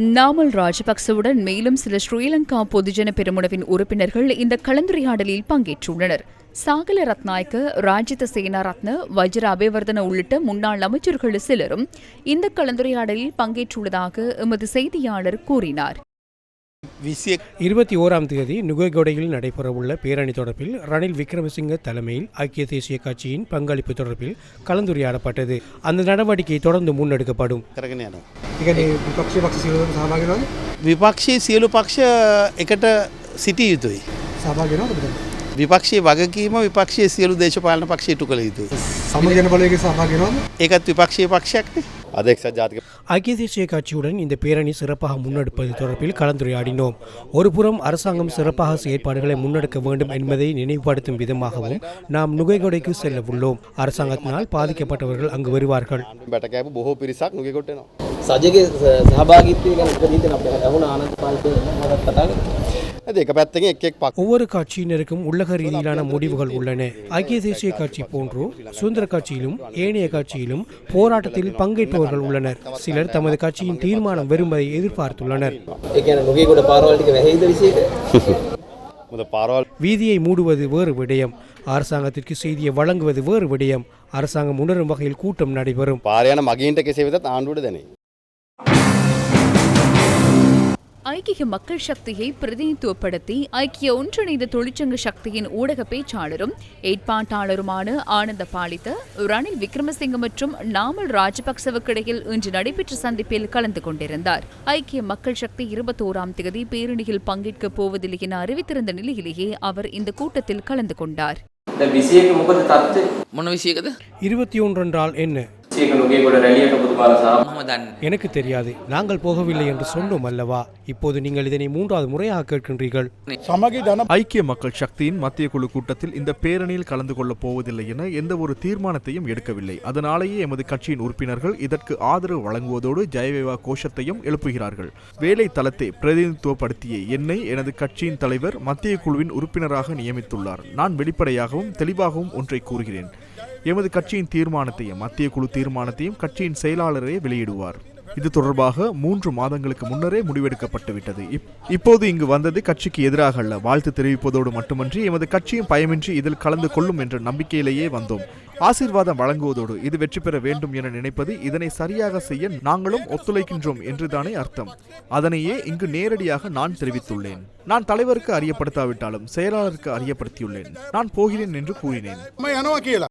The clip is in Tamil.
நாமல் ராஜபக்சவுடன் மேலும் சில ஸ்ரீலங்கா பொதுஜன பெருமுனவின் உறுப்பினர்கள் இந்த கலந்துரையாடலில் பங்கேற்றுள்ளனர். சாகல ரத்நாயக்க ராஜித சேனாரத்ன வஜ்ர அபேவர்தன உள்ளிட்ட முன்னாள் அமைச்சர்கள் சிலரும் இந்த கலந்துரையாடலில் பங்கேற்றுள்ளதாக எமது செய்தியாளர் கூறினார். විසියක් இருபத்தி ஓராம் தேதி நுகைகொடையில் நடைபெறவுள்ள பேரணி தொடர்பில் ரணில் விக்ரமசிங்க தலைமையில் ஐக்கிய தேசிய கட்சியின் பங்களிப்பு தொடர்பில் கலந்துரையாடப்பட்டது அந்த நடவடிக்கை தொடர்ந்து முன்னெடுக்கப்படும் කරගෙන යනවා. ඉගැන විපක්ෂ පක්ෂ සිලුවම සහභාගනවද විපක්ෂයේ සියලු පක්ෂ එකට සිටිය යුතුයි. සභාගෙනවද බද විපක්ෂයේ වගකීම විපක්ෂයේ සියලු දේශපාලන පක්ෂ ඉටු කළ යුතුයි. සමගන බලයක සහභාගෙනවද ඒකත් විපක්ෂයේ පක්ෂයක්නේ අද එක්සත් ජාතික ஐக்கிய தேசிய கட்சியுடன் இந்த பேரணி சிறப்பாக முன்னெடுப்பது தொடர்பில் கலந்துரையாடினோம் ஒருபுறம் அரசாங்கம் சிறப்பாக செயற்பாடுகளை முன்னெடுக்க வேண்டும் என்பதை நினைவுபடுத்தும் விதமாகவும் நாம் நுகைகொடைக்கு செல்ல உள்ளோம் அரசாங்கத்தினால் பாதிக்கப்பட்டவர்கள் அங்கு வருவார்கள் බැටකෑපු බොහෝ පිරිසක් නොගෙකොටනවා. සජගේ සහභාගිත්වය ගැන ප්‍රදීතන අප ඇහුණ ආනන්ද පාල්පය කතා ඇද ஒவ்வொரு காட்சியினருக்கும் உள்ளக ரீதியிலான முடிவுகள் உள்ளன. ஐக்கிய தேசிய காட்சி போன்றோ சுதந்திர காட்சியிலும் ஏனைய காட்சியிலும் போராட்டத்தில் பங்கேற்பவர்கள் உள்ளனர். சிலர் தமது கட்சியின் தீர்மானம் விரும்பதை எதிர்பார்த்துள்ளனர். வீதியை மூடுவது வேறு விடயம். அரசாங்கத்திற்கு செய்தியை வழங்குவது வேறு விடயம். அரசாங்கம் உணரும் வகையில் கூட்டம் நடைபெறும். பாரியான மகிண்ட ஆண்டு தானே ஐக்கிய மக்கள் சக்தியை பிரதிநிதித்துவப்படுத்தி ஐக்கிய ஒன்றிணைந்த தொழிற்சங்க சக்தியின் ஊடக பேச்சாளரும் ஏற்பாட்டாளருமான ஆனந்த பாலித்த ரணில் விக்ரமசிங்க மற்றும் நாமல் ராஜபக்சவுக்கு இடையில் இன்று நடைபெற்ற சந்திப்பில் கலந்து கொண்டிருந்தார். ஐக்கிய மக்கள் சக்தி இருபத்தோராம் தேதி பேரணியில் பங்கேற்க போவதில்லை என அறிவித்திருந்த நிலையிலேயே அவர் இந்த கூட்டத்தில் கலந்து கொண்டார். இருபத்தி ஒன்று என்றால் என்ன? எனக்கு தெரியாது. நாங்கள் போகவில்லை என்று சொன்னோம் அல்லவா? இப்போது நீங்கள் இதனை மூன்றாவது முறையாக கேட்கின்றீர்கள். ஐக்கிய மக்கள் சக்தியின் மத்திய குழு கூட்டத்தில் இந்த பேரணியில் கலந்து கொள்ளப் போவதில்லை என எந்த ஒரு தீர்மானத்தையும் எடுக்கவில்லை. அதனாலேயே எமது கட்சியின் உறுப்பினர்கள் இதற்கு ஆதரவு வழங்குவதோடு ஜெயவேவா கோஷத்தையும் எழுப்புகிறார்கள். வேலை தளத்தை பிரதிநிதித்துவப்படுத்திய என்னை எனது கட்சியின் தலைவர் மத்திய குழுவின் உறுப்பினராக நியமித்துள்ளார். நான் வெளிப்படையாகவும் தெளிவாகவும் ஒன்றை கூறுகிறேன். எமது கட்சியின் தீர்மானத்தையும் மத்திய குழு தீர்மானத்தையும் கட்சியின் செயலாளரே வெளியிடுவார். இது தொடர்பாக மூன்று மாதங்களுக்கு முன்னரே முடிவெடுக்கப்பட்டுவிட்டது. இப்போது இங்கு வந்தது கட்சிக்கு எதிராக அல்ல. வாழ்த்து தெரிவிப்பதோடு மட்டுமன்றி எமது கட்சியும் பயமின்றி இதில் கலந்து கொள்ளும் என்ற நம்பிக்கையிலேயே வந்தோம். ஆசீர்வாதம் வழங்குவதோடு இது வெற்றி பெற வேண்டும் என நினைப்பது இதனை சரியாக செய்ய நாங்களும் ஒத்துழைக்கின்றோம் என்றுதானே அர்த்தம். அதனையே இங்கு நேரடியாக நான் தெரிவித்துள்ளேன். நான் தலைவருக்கு அறியப்படுத்தாவிட்டாலும் செயலாளருக்கு அறியப்படுத்தியுள்ளேன். நான் போகிறேன் என்று கூறினேன்.